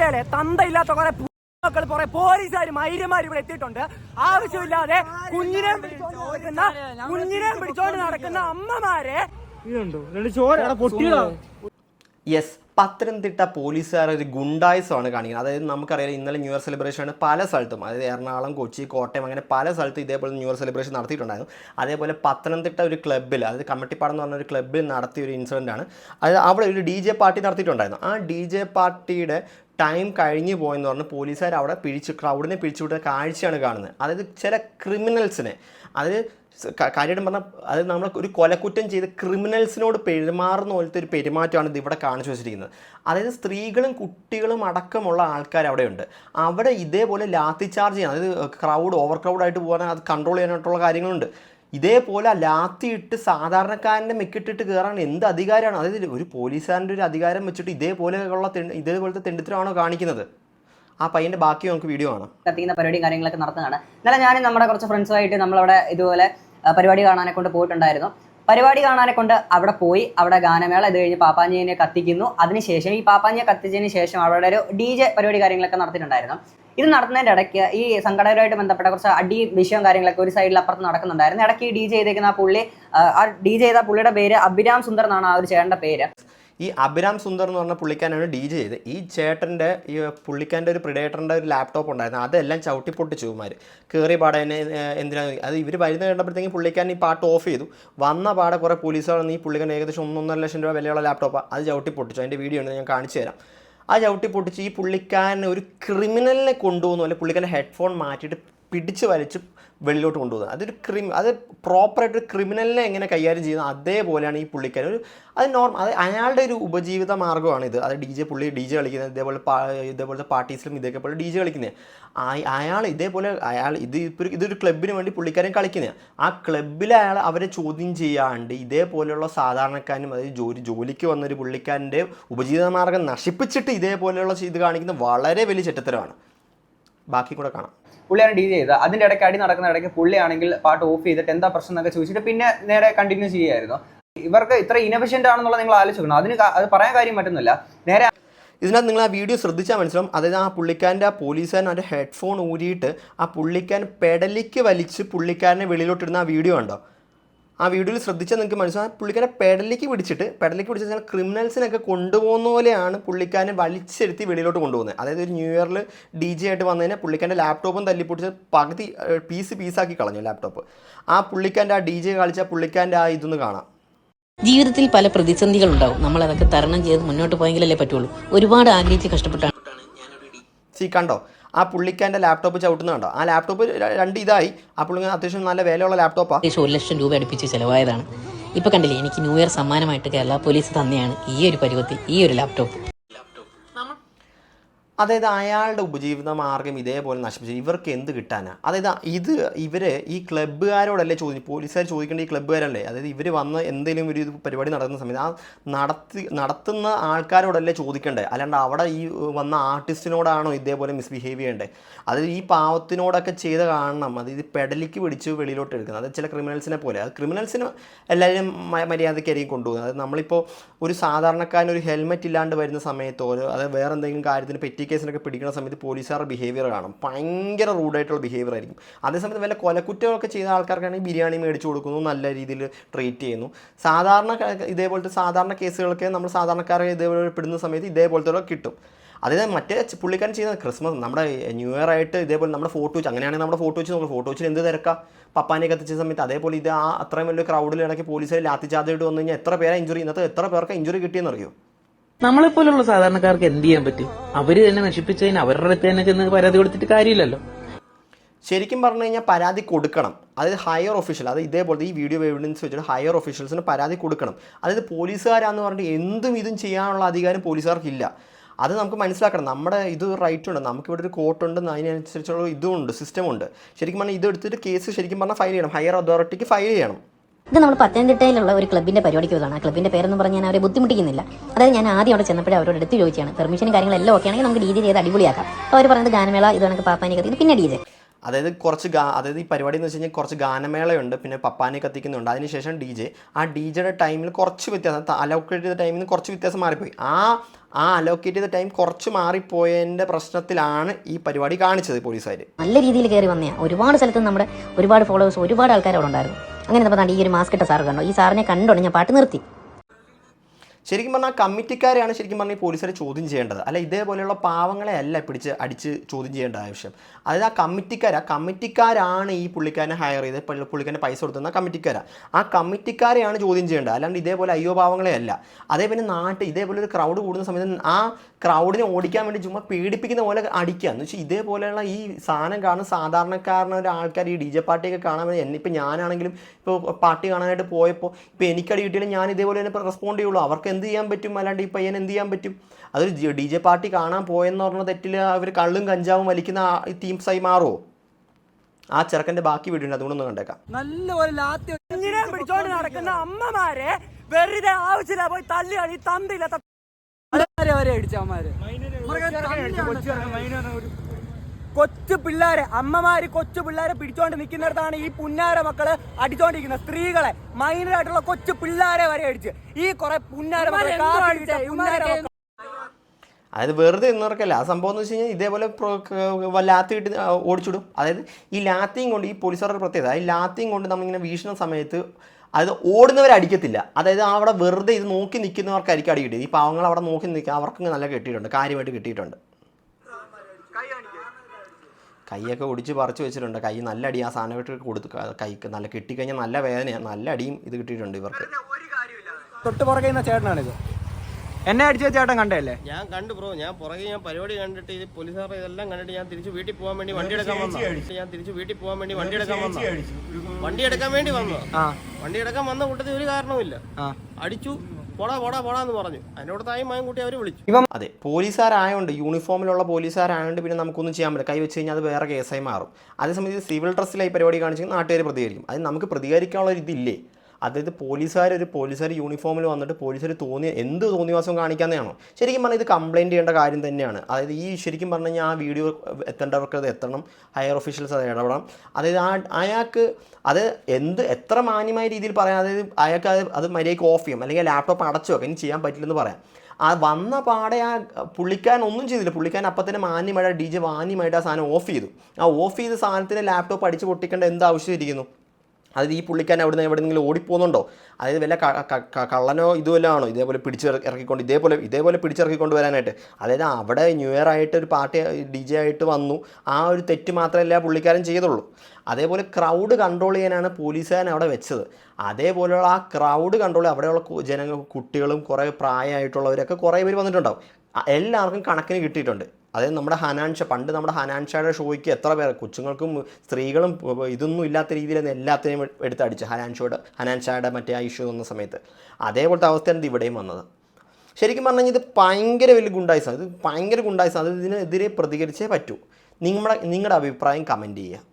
കേട്ടേലെ തന്തയില്ലാത്ത കുറെ മക്കൾ കുറെ പോലീസുകാർ ഐര്യമാരും ഇവിടെ എത്തിയിട്ടുണ്ട്. ആവശ്യമില്ലാതെ കുഞ്ഞിനെ പിടിച്ചോണ്ട് നടക്കുന്ന കുഞ്ഞിനെ പിടിച്ചോണ്ട് നടക്കുന്ന അമ്മമാരെ യെസ് പത്തനംതിട്ട പോലീസുകാർ ഒരു ഗുണ്ടായുസമാണ് കാണിക്കുന്നത്. അതായത് നമുക്കറിയാം ഇന്നലെ ന്യൂ ഇയർ സെലിബ്രേഷൻ ആണ് പല സ്ഥലത്തും. അതായത് എറണാകുളം കൊച്ചി കോട്ടയം അങ്ങനെ പല സ്ഥലത്തും ഇതേപോലെ ന്യൂ ഇയർ സെലിബ്രേഷൻ നടത്തിയിട്ടുണ്ടായിരുന്നു. അതേപോലെ പത്തനംതിട്ട ഒരു ക്ലബ്ബിൽ അതായത് കമ്മിറ്റിപ്പാടം എന്ന് പറഞ്ഞ ഒരു ക്ലബ്ബിൽ നടത്തിയ ഒരു ഇൻസിഡന്റ് ആണ്. അത് അവിടെ ഒരു ഡി ജെ പാർട്ടി നടത്തിയിട്ടുണ്ടായിരുന്നു. ആ ഡി ജെ പാർട്ടിയുടെ ടൈം കഴിഞ്ഞു പോയെന്ന് പറഞ്ഞ് പോലീസുകാർ അവിടെ പിടിച്ച് ക്രൗഡിനെ പിടിച്ചുവിട്ട കാഴ്ചയാണ് കാണുന്നത്. അതായത് ചില ക്രിമിനൽസിനെ അതായത് കാര്യമായിട്ടും പറഞ്ഞാൽ അത് നമ്മൾ ഒരു കൊലക്കുറ്റം ചെയ്ത് ക്രിമിനൽസിനോട് പെരുമാറുന്ന പോലത്തെ ഒരു പെരുമാറ്റമാണ് ഇത് ഇവിടെ കാണിച്ചു വെച്ചിരിക്കുന്നത്. അതായത് സ്ത്രീകളും കുട്ടികളും അടക്കമുള്ള ആൾക്കാർ അവിടെയുണ്ട്. അവിടെ ഇതേപോലെ ലാത്തി ചാർജ് ചെയ്യാൻ അതായത് ക്രൗഡ് ഓവർ ക്രൗഡായിട്ട് പോകാൻ അത് കൺട്രോൾ ചെയ്യാനായിട്ടുള്ള കാര്യങ്ങളുണ്ട്. ഇതേപോലെ ലാത്തി ഇട്ട് സാധാരണക്കാരന്റെ മെക്കിട്ടിട്ട് കയറാൻ എന്ത് അധികാരമാണ് അതായത് ഒരു പോലീസുകാരന്റെ ഒരു അധികാരം വെച്ചിട്ട് ഇതേപോലെയുള്ള ഇതേപോലത്തെ തെണ്ടിത്തരമാണോ കാണിക്കുന്നത്? ആ പയ്യന്റെ ബാക്കി നമുക്ക് വീഡിയോ ആണ് കത്തിക്കുന്ന പരിപാടിയും കാര്യങ്ങളൊക്കെ നടത്തുന്നതാണ്. എന്നാലും ഞാനും നമ്മുടെ കുറച്ച് ഫ്രണ്ട്സുമായിട്ട് നമ്മളവിടെ ഇതുപോലെ പരിപാടി കാണാനെ കൊണ്ട് പോയിട്ടുണ്ടായിരുന്നു. പരിപാടി കാണാനെ കൊണ്ട് അവിടെ പോയി അവിടെ ഗാനമേള ഇത് കഴിഞ്ഞ് പാപ്പാഞ്ഞിനെ കത്തിക്കുന്നു. അതിനുശേഷം ഈ പാപ്പാഞ്ചിയെ കത്തിച്ചതിന് ശേഷം അവിടെ ഒരു ഡി ജെ പരിപാടി കാര്യങ്ങളൊക്കെ നടത്തിയിട്ടുണ്ടായിരുന്നു. ഇത് നടത്തുന്നതിന്റെ ഇടയ്ക്ക് ഈ സംഘടനയുമായിട്ട് ബന്ധപ്പെട്ട കുറച്ച് അടി വിഷയവും കാര്യങ്ങളൊക്കെ ഒരു സൈഡിൽ അപ്പുറത്ത് നടക്കുന്നുണ്ടായിരുന്നു. ഇടയ്ക്ക് ഈ ഡി ജെ ചെയ്തേക്കുന്ന ആ പുള്ളി ആ ഡി ജെ ചെയ്ത പുള്ളിയുടെ പേര് അഭിരാം സുന്ദർ എന്നാണ് ആ ഒരു ചേട്ടന്റെ പേര്. ഈ അഭിരാം സുന്ദർ എന്ന് പറഞ്ഞ പുള്ളിക്കാനാണ് ഡി ജെ ചെയ്ത്. ഈ ചേട്ടന്റെ ഈ പുള്ളിക്കാന്റെ ഒരു പ്രിഡേറ്ററിന്റെ ഒരു ലാപ്ടോപ്പ് ഉണ്ടായിരുന്നു. അതെല്ലാം ചവിട്ടി പൊട്ടിച്ചു ഇവന്മാർ കയറി പാടെ എന്തിനാണ് എന്തിനാ അത് ഇവർ വരുന്ന കണ്ടപ്പോഴത്തേക്കും പുള്ളിക്കാൻ ഈ പാട്ട് ഓഫ് ചെയ്തു. വന്ന പാടെ കുറേ പോലീസുകൾ ഈ പുള്ളിക്കാൻ ഏകദേശം ഒന്നൊന്നര ലക്ഷം രൂപ വിലയുള്ള ലാപ്ടോപ്പ് അത് ചവിട്ടി പൊട്ടിച്ചു. അതിന്റെ വീഡിയോ ഉണ്ട് ഞാൻ കാണിച്ചു തരാം. ആ ചവിട്ടി പൊട്ടിച്ച് ഈ പുള്ളിക്കാൻ ഒരു ക്രിമിനലിനെ കൊണ്ടുപോകുന്നു. അല്ലെങ്കിൽ പുള്ളിക്കാന്റെ ഹെഡ്ഫോൺ മാറ്റിയിട്ട് പിടിച്ച് വലിച്ച് വെളിയിലോട്ട് കൊണ്ടുപോകുന്നത്. അതൊരു ക്രിമി അത് പ്രോപ്പറായിട്ട് ഒരു ക്രിമിനലിനെ എങ്ങനെ കൈകാര്യം ചെയ്യുന്നത് അതേപോലെയാണ് ഈ പുള്ളിക്കാരൻ ഒരു അത് നോർമൽ അത് അയാളുടെ ഒരു ഉപജീവിത മാർഗമാണ് ഇത്. അത് ഡി ജെ പുള്ളി ഡി ജെ കളിക്കുന്നത് ഇതേപോലെ ഇതേപോലത്തെ പാർട്ടീസിലും ഇതൊക്കെ പോലെ ഡി ജെ കളിക്കുന്നത് അയാൾ ഇതേപോലെ അയാൾ ഇത് ഇപ്പോൾ ഇതൊരു ക്ലബിന് വേണ്ടി പുള്ളിക്കാരൻ കളിക്കുന്നത് ആ ക്ലബിൽ അയാൾ അവരെ ചോദ്യം ചെയ്യാണ്ട് ഇതേപോലെയുള്ള സാധാരണക്കാരനും അതായത് ജോലി ജോലിക്ക് വന്നൊരു പുള്ളിക്കാരന്റെ ഉപജീവിത മാർഗം നശിപ്പിച്ചിട്ട് ഇതേപോലെയുള്ള ഇത് കാണിക്കുന്നത് വളരെ വലിയ ചെറ്റത്തരമാണ്. ബാക്കി കൂടെ കാണാം. പുള്ളിയാണ് ഡി ജെ ചെയ്തത് അതിന്റെ ഇടയ്ക്ക് അടി നടക്കുന്ന ഇടയ്ക്ക് പുള്ളിയാണെങ്കിൽ പാട്ട് ഓഫ് ചെയ്തിട്ട് എന്താ പ്രശ്നം എന്നൊക്കെ ചോദിച്ചിട്ട് പിന്നെ നേരെ കണ്ടിന്യൂ ചെയ്യുമായിരുന്നു ഇവർക്ക് ഇത്ര ഇനഫിഷ്യന്റ് ആണെന്നുള്ളത് നിങ്ങൾ ആലോചിക്കണം അതിന് അത് പറയാൻ കാര്യം പറ്റുന്നില്ല. നേരെ ഇതിനകത്ത് നിങ്ങൾ ആ വീഡിയോ ശ്രദ്ധിച്ചാൽ മനസ്സിലാവും. അതായത് ആ പുള്ളിക്കാരന്റെ ആ പോലീസുകാരൻ അവന്റെ ഹെഡ്ഫോൺ ഊരിയിട്ട് ആ പുള്ളിക്കാരൻ പെടലിക്ക് വലിച്ച് പുള്ളിക്കാരനെ വെളിയിലോട്ടിടുന്ന ആ വീഡിയോ ഉണ്ടോ ആ വീഡിയോയിൽ ശ്രദ്ധിച്ചാൽ നിങ്ങൾക്ക് മനസ്സിലാകും പുള്ളിക്കാരനെ പെടലേക്ക് പിടിച്ചിട്ട് പെടലേക്ക് പിടിച്ചു കഴിഞ്ഞാൽ ക്രിമിനൽസിനൊക്കെ കൊണ്ടുപോകുന്ന പോലെയാണ് പുള്ളിക്കാരനെ വലിച്ചെടുത്തി വെളിയിലോട്ട് കൊണ്ടുപോകുന്നത്. അതായത് ഒരു ന്യൂ ഇയറിൽ ഡി ജെ ആയിട്ട് വന്നതിന് പുള്ളിക്കാരന്റെ ലാപ്ടോപ്പും തല്ലിപ്പൊടിച്ച് പകുതി പീസ് പീസാക്കി കളഞ്ഞു ലാപ്ടോപ്പ് ആ പുള്ളിക്കാരന്റെ ആ ഡി ജെ കളിച്ച പുള്ളിക്കാരന്റെ ആ ഇതൊന്ന് കാണാം. ജീവിതത്തിൽ പല പ്രതിസന്ധികൾ ഉണ്ടാവും നമ്മൾ അതൊക്കെ തരണം ചെയ്ത് മുന്നോട്ട് പോയെങ്കിലല്ലേ പറ്റുള്ളൂ. ഒരുപാട് ആഗ്രഹിച്ച് കഷ്ടപ്പെട്ടാണ്. സീ കണ്ടോ? ആ പുള്ളിക്കാന്റെ ലാപ്ടോപ്പ് ചവിട്ടുന്ന കണ്ടോ? ആ ലാപ്ടോപ്പ് രണ്ട് ഇതായി. ആ പുള്ളി അത്യാവശ്യം നല്ല വിലയുള്ള ലാപ്ടോപ്പാണ് ഏകദേശം ഒരു ലക്ഷം രൂപ അടുപ്പിച്ച് ചിലവായതാണ്. ഇപ്പൊ കണ്ടില്ലേ എനിക്ക് ന്യൂ ഇയർ സമ്മാനമായിട്ട് കേരള പോലീസ് തന്നെയാണ് ഈ ഒരു പരുവത്തിൽ ഈ ഒരു ലാപ്ടോപ്പ് അതായത് അയാളുടെ ഉപജീവിത മാർഗം ഇതേപോലെ നശിപ്പിച്ചു ഇവർക്ക് എന്ത് കിട്ടാനാ? അതായത് ഇത് ഇവർ ഈ ക്ലബ്ബുകാരോടല്ലേ ചോദിച്ചു പോലീസുകാർ ചോദിക്കേണ്ട ഈ ക്ലബ്ബുകാരല്ലേ? അതായത് ഇവർ വന്ന് എന്തെങ്കിലും ഒരു പരിപാടി നടക്കുന്ന സമയത്ത് ആ നടത്തി നടത്തുന്ന ആൾക്കാരോടല്ലേ ചോദിക്കണ്ടേ? അല്ലാണ്ട് അവിടെ ഈ വന്ന ആർട്ടിസ്റ്റിനോടാണോ ഇതേപോലെ മിസ്ബിഹേവ് ചെയ്യേണ്ടത് അതായത് ഈ പാവത്തിനോടൊക്കെ ചെയ്ത് കാണണം. അത് ഇത് പെടലിക്ക് പിടിച്ച് വെളിയിലോട്ട് എടുക്കുന്നത്. അത് ചില ക്രിമിനൽസിനെ പോലെ. അത് ക്രിമിനൽസിന് എല്ലാവരും മര്യാദയ്ക്കായിരിക്കും കൊണ്ടുപോകുന്നത്. അതായത് നമ്മളിപ്പോൾ ഒരു സാധാരണക്കാരൻ ഒരു ഹെൽമെറ്റ് ഇല്ലാണ്ട് വരുന്ന സമയത്തോ അതായത് അത് വേറെ എന്തെങ്കിലും കാര്യത്തിന് പെറ്റി കേസിനൊക്കെ പിടിക്കുന്ന സമയത്ത് പോലീസുകാരുടെ ബിഹേവിയർ കാണും. ഭയങ്കര റൂഡായിട്ടുള്ള ബിഹേവിയർ ആയിരിക്കും. അതേസമയത്ത് വല്ല കൊലക്കുറ്റമൊക്കെ ചെയ്ത ആൾക്കാർക്കാണെങ്കിൽ ബിരിയാണി മേടിച്ചു കൊടുക്കുന്നു നല്ല രീതിയിൽ ട്രീറ്റ് ചെയ്യുന്നു. സാധാരണ ഇതേപോലത്തെ സാധാരണ കേസുകളൊക്കെ നമ്മൾ സാധാരണക്കാരെ ഇതേപോലെ പെടുന്ന സമയത്ത് ഇതേപോലത്തെ കിട്ടും. അതായത് മറ്റേ പുള്ളിക്കാരൻ ചെയ്യുന്ന ക്രിസ്മസ് നമ്മുടെ ന്യൂ ഇയർ ആയിട്ട് ഇതേപോലെ നമ്മുടെ ഫോട്ടോ വെച്ച് അങ്ങനെയാണെങ്കിൽ നമ്മുടെ ഫോട്ടോ വെച്ച് നമ്മൾ ഫോട്ടോ വെച്ചിൽ എന്ത് തിരക്കാം? പപ്പാനെ കത്തിച്ച സമയത്ത് അതേപോലെ ഇത് ആ അത്രയും വലിയ ക്രൗഡിൽ ഇടയ്ക്ക് പോലീസിൽ ലാത്തി ചാർജായിട്ട് വന്നു കഴിഞ്ഞാൽ എത്ര പേരെ ഇഞ്ചുറി ഇന്നത്തെ എത്ര പേർക്ക് ഇഞ്ചുറി കിട്ടിയെന്ന് അറിയോ നമ്മളെ പോലുള്ള സാധാരണക്കാർക്ക് എന്ത് ചെയ്യാൻ പറ്റും? അവർ തന്നെ നശിപ്പിച്ചതിന് അവരുടെ അടുത്ത് തന്നെ ചെന്ന് പരാതി കൊടുത്തിട്ട് കാര്യമില്ലല്ലോ. ശരിക്കും പറഞ്ഞു കഴിഞ്ഞാൽ പരാതി കൊടുക്കണം. അതായത് ഹയർ ഒഫീഷ്യൽ അത് ഇതേപോലത്തെ ഈ വീഡിയോ എവിഡൻസ് വെച്ചിട്ട് ഹയർ ഒഫീഷ്യൽസിന് പരാതി കൊടുക്കണം. അതായത് പോലീസുകാരാന്ന് പറഞ്ഞിട്ട് എന്തും ഇതും ചെയ്യാനുള്ള അധികാരം പോലീസുകാർക്കില്ല. അത് നമുക്ക് മനസ്സിലാക്കണം. നമ്മുടെ ഇത് റൈറ്റ് ഉണ്ട്. നമുക്കിവിടെ ഒരു കോർട്ടുണ്ട് അതിനനുസരിച്ചുള്ള ഇതും ഉണ്ട്. സിസ്റ്റം ഉണ്ട്. ശരിക്കും പറഞ്ഞാൽ ഇത് എടുത്തിട്ട് കേസ് ശരിക്കും പറഞ്ഞാൽ ഫയൽ ചെയ്യണം. ഹയർ അതോറിറ്റിക്ക് ഫയൽ ചെയ്യണം. ഇത് നമ്മൾ പത്തനംതിട്ടയിലുള്ള ഒരു ക്ലബിന്റെ പരിപാടിക്ക് പോയതാണ്. ആ ക്ലബിന്റെ പേരെന്ന് പറഞ്ഞ് ഞാൻ അവരെ ബുദ്ധിമുട്ടിക്കുന്നില്ല. അതായത് ഞാൻ ആദ്യം അവിടെ ചെന്നപ്പോഴേ അവരോട് എടുത്ത് ചോദിച്ചാണ് പെർമിഷനും കാര്യങ്ങളെല്ലാം ഓക്കെ ആണെങ്കിൽ നമുക്ക് ഡി ജെ ചെയ്ത് അടിപൊളിയാക്കാം. അപ്പോൾ അവർ പറയുന്നത് ഗാനമേള ഇത് കണക്ക് പാപ്പാനി കത്തിക്കുന്നു. പിന്നെ ഡി ജെ അതായത് കുറച്ച് ഗാ അതായത് ഈ പരിപാടി എന്ന് വെച്ച് കഴിഞ്ഞാൽ കുറച്ച് ഗാനമേളയുണ്ട്. പിന്നെ പപ്പാനെ കത്തിക്കുന്നുണ്ട്. അതിനുശേഷം ഡി ജെ ആ ഡി ജെയുടെ ടൈമിൽ കുറച്ച് വ്യത്യാസം അലോക്കേറ്റ് ചെയ്ത ടൈമിൽ നിന്ന് കുറച്ച് വ്യത്യാസം മാറിപ്പോയി. ആ ആ അലോക്കേറ്റ് ചെയ്ത ടൈം കുറച്ച് മാറിപ്പോയതിന്റെ പ്രശ്നത്തിലാണ് ഈ പരിപാടി കാണിച്ചത് പോലീസുകാർ നല്ല രീതിയിൽ കയറി വന്നയാ. ഒരുപാട് സ്ഥലത്ത് നമ്മുടെ ഒരുപാട് ഫോളോവേഴ്സ് ഒരുപാട് ആൾക്കാർ അവിടെ ഉണ്ടായിരുന്നു. അങ്ങനെ നമ്മൾ ഈ ഒരു മാസ്ക് ഇട്ട സാറ് കണ്ടോ? ഈ സാറിനെ കണ്ടോണ്ട് ഞാൻ പാട്ട് നിർത്തി. ശരിക്കും പറഞ്ഞാൽ കമ്മിറ്റിക്കാരെയാണ് ശരിക്കും പറഞ്ഞാൽ ഈ പോലീസുകാരെ ചോദ്യം ചെയ്യേണ്ടത്. അല്ല ഇതേപോലെയുള്ള പാവങ്ങളെ അല്ല പിടിച്ച് അടിച്ച് ചോദ്യം ചെയ്യേണ്ട ആവശ്യം. അതായത് ആ കമ്മിറ്റിക്കാർ ആ കമ്മിറ്റിക്കാരാണ് ഈ പുള്ളിക്കാരനെ ഹയർ ചെയ്ത് പുള്ളി- പുള്ളിക്കാരനെ പൈസ കൊടുത്തുന്ന കമ്മിറ്റിക്കാരാണ് ആ കമ്മിറ്റിക്കാരെയാണ് ചോദ്യം ചെയ്യേണ്ടത്. അല്ലാണ്ട് ഇതേപോലെ അയ്യോ പാവങ്ങളെ അല്ല. അതേ പിന്നെ നാട്ടിൽ ഇതേപോലെ ഒരു ക്രൗഡ് കൂടുന്ന സമയത്ത് ആ ക്രൗഡിനെ ഓടിക്കാൻ വേണ്ടി ചുമ്മാ പേടിപ്പിക്കുന്ന പോലെ അടിക്കുക എന്ന് വെച്ചാൽ ഇതേപോലെയുള്ള ഈ സാധനം കാണുന്ന സാധാരണക്കാരന ഒരു ആൾക്കാർ ഈ ഡി ജെ പാർട്ടിയൊക്കെ കാണാൻ വേണ്ടി എന്നിപ്പോൾ ഞാനാണെങ്കിലും ഇപ്പോൾ പാർട്ടി കാണാനായിട്ട് പോയപ്പോൾ ഇപ്പോൾ എനിക്കടി കിട്ടിയാലും ഞാൻ ഇതേപോലെ തന്നെ റെസ്പോണ്ട് ചെയ്യുള്ളൂ. അവർക്ക് എന്ത് ചെയ്യാൻ പറ്റും? അല്ലാണ്ട് ഈ പയ്യൻ എന്ത് ചെയ്യാൻ പറ്റും? അതൊരു ഡി ജെ പാർട്ടി കാണാൻ പോയെന്ന് പറഞ്ഞ തെറ്റിൽ അവർ കള്ളും കഞ്ചാവും വലിക്കുന്ന ടീംസായി മാറുമോ ആ ചെറുക്കന്റെ ബാക്കി വീഡിയോ ഉണ്ട് അതുകൊണ്ടൊന്ന് കണ്ടേക്കാം. നല്ലപോലെ പിടിച്ചോണ്ട് നടക്കുന്ന അമ്മമാരെ വെറുതെ ആവശ്യമില്ല പോയി തള്ളിയാണ് ഈ വരെ അടിച്ചമ്മമാര് കൊച്ചു പിള്ളേരെ അമ്മമാര് കൊച്ചു പിള്ളേരെ പിടിച്ചോണ്ട് നിൽക്കുന്നിടത്താണ് ഈ പുന്നാര മക്കൾ അടിച്ചോണ്ടിരിക്കുന്നത്. സ്ത്രീകളെ മൈനറായിട്ടുള്ള കൊച്ചു പിള്ളേരെ വരെ അടിച്ച്. ഈ കുറെ പുന്നാര മക്കളെ അതായത് വെറുതെ നിന്നവർക്കല്ല. ആ സംഭവം എന്ന് വെച്ച് കഴിഞ്ഞാൽ ഇതേപോലെ ലാത്തി ഇട്ട് ഓടിച്ചിടും അതായത് ഈ ലാത്തിയും കൊണ്ട് ഈ പോലീസുകാരുടെ പ്രത്യേകത ഈ ലാത്തിയും കൊണ്ട് നമ്മളിങ്ങനെ വീശുന്ന സമയത്ത് അതായത് ഓടുന്നവരെ അടിക്കത്തില്ല. അതായത് അവിടെ വെറുതെ ഇത് നോക്കി നിൽക്കുന്നവർക്കായിരിക്കും അടി കിട്ടിയത്. ഈ പാവങ്ങൾ അവിടെ നോക്കി നിൽക്കുക അവർക്ക് നല്ല കിട്ടിയിട്ടുണ്ട് കാര്യമായിട്ട് കിട്ടിയിട്ടുണ്ട്. കൈയൊക്കെ ഒടിച്ച് പറിച്ച് വെച്ചിട്ടുണ്ട്. കൈ നല്ല അടി ആ സാധനമായിട്ട് കൊടുത്തു കൈക്ക് നല്ല കിട്ടിക്കഴിഞ്ഞാൽ നല്ല വേദനയാണ് നല്ല അടിയും ഇത് കിട്ടിയിട്ടുണ്ട് ഇവർക്ക്. തൊട്ട് പുറകെ നിന്ന ചേട്ടനാണിത് എന്നെ അടിച്ച ചേട്ടൻ കണ്ടല്ലേ ഞാൻ കണ്ടു ബ്രോ. ഞാൻ പുറകെ ഞാൻ പരിപാടി കണ്ടിട്ട് ഇത് പോലീസുകാർ ഇതെല്ലാം കണ്ടിട്ട് ഞാൻ തിരിച്ച് വീട്ടിൽ പോകാൻ വേണ്ടി വണ്ടി എടുക്കാൻ വന്നു ഞാൻ തിരിച്ച് വീട്ടിൽ പോകാൻ വേണ്ടി വണ്ടി എടുക്കാൻ വന്നു വണ്ടി എടുക്കാൻ വേണ്ടി വന്നു ആ. വണ്ടി എടുക്കാൻ വന്ന കൂട്ടത്തിൽ ഒരു കാരണവുമില്ല. ആ. അടിച്ചു. പറഞ്ഞു. വിളിച്ചു. അതെ പോലീസുകാരായതുകൊണ്ട് യൂണിഫോമിലുള്ള പോലീസുകാരായതുകൊണ്ട് പിന്നെ നമുക്കൊന്നും ചെയ്യാൻ പറ്റില്ല. കൈ വെച്ച് കഴിഞ്ഞാൽ അത് വേറെ കേസായി മാറും. അതേസമയത്ത് സിവിൽ ഡ്രസ്സിലായി പരിപാടി കാണിച്ചെങ്കിൽ നാട്ടുകാർ പ്രതികരിക്കും. അത് നമുക്ക് പ്രതികരിക്കാനുള്ള ഒരു ഇതില്ലേ? അതായത് പോലീസുകാർ ഒരു പോലീസുകാർ യൂണിഫോമിൽ വന്നിട്ട് പോലീസുകാർ തോന്നിയ എന്ത് തോന്നിവാസം കാണിക്കാന്നെയാണോ? ശരിക്കും പറഞ്ഞാൽ ഇത് കംപ്ലയിന്റ് ചെയ്യേണ്ട കാര്യം തന്നെയാണ്. അതായത് ഈ ശരിക്കും പറഞ്ഞു കഴിഞ്ഞാൽ ആ വീഡിയോ എത്തേണ്ടവർക്ക് അത് എത്തണം. ഹയർ ഒഫീഷ്യൽസ് അത് ഇടപെടണം. അതായത് ആ അയാൾക്ക് അത് എന്ത് എത്ര മാന്യമായ രീതിയിൽ പറയാം. അതായത് അയാൾക്ക് അത് അത് മര്യാദയ്ക്ക് ഓഫ് ചെയ്യും. അല്ലെങ്കിൽ ലാപ്ടോപ്പ് അടച്ചു വെക്കാം. ഇനി ചെയ്യാൻ പറ്റില്ലെന്ന് പറയാം. ആ വന്ന പാടെ ആ പുള്ളിക്കാരൻ ഒന്നും ചെയ്തില്ല. പുള്ളിക്കാൻ അപ്പം തന്നെ മാന്യമായിട്ട് ഡി ജെ മാന്യമായിട്ട് ആ സാധനം ഓഫ് ചെയ്തു. ആ ഓഫ് ചെയ്ത സാധനത്തിന് ലാപ്ടോപ്പ് അടിച്ച് പൊട്ടിക്കേണ്ട എന്ത് ആവശ്യം ഇരിക്കുന്നു അതായത് ഈ പുള്ളിക്കാരൻ എവിടെ നിന്ന് എവിടെയെങ്കിലും ഓടിപ്പോകുന്നുണ്ടോ? അതായത് വല്ല കള്ളനോ ഇതുവല്ലോ ആണോ? ഇതേപോലെ പിടിച്ച് ഇറ- ഇറക്കിക്കൊണ്ട് ഇതേപോലെ ഇതേപോലെ പിടിച്ചിറക്കിക്കൊണ്ട് വരാനായിട്ട്. അതായത് അവിടെ ന്യൂ ഇയർ ആയിട്ട് ഒരു പാർട്ടി ഡി ജെ ആയിട്ട് വന്നു. ആ ഒരു തെറ്റ് മാത്രമല്ല പുള്ളിക്കാരൻ ചെയ്തുള്ളൂ. അതേപോലെ ക്രൗഡ് കൺട്രോൾ ചെയ്യാനാണ് പോലീസുകാരൻ അവിടെ വെച്ചത്. അതേപോലെയുള്ള ആ ക്രൗഡ് കൺട്രോൾ അവിടെയുള്ള ജനങ്ങൾ കുട്ടികളും കുറേ പ്രായമായിട്ടുള്ളവരൊക്കെ കുറേ പേര് വന്നിട്ടുണ്ടാവും. എല്ലാവർക്കും കണക്കിന് കിട്ടിയിട്ടുണ്ട്. അതായത് നമ്മുടെ ഹനാൻഷ പണ്ട് നമ്മുടെ ഹനാൻഷയുടെ ഷോയ്ക്ക് എത്ര പേർ കൊച്ചുങ്ങൾക്കും സ്ത്രീകളും ഇതൊന്നും ഇല്ലാത്ത രീതിയിൽ എല്ലാത്തിനെയും എടുത്തടിച്ച് ഹനാൻഷോയുടെ ഹനാൻഷയുടെ മറ്റേ ആ ഇഷ്യൂ വന്ന സമയത്ത്. അതേപോലത്തെ അവസ്ഥയാണ് ഇത് ഇവിടെയും വന്നത്. ശരിക്കും പറഞ്ഞു ഇത് ഭയങ്കര വലിയ ഗുണ്ടായിസാണ്. ഇത് ഭയങ്കര ഗുണ്ടായിസാണ്. ഇതിനെതിരെ പ്രതികരിച്ചേ പറ്റൂ. നിങ്ങളുടെ നിങ്ങളുടെ അഭിപ്രായം കമന്റ് ചെയ്യുക.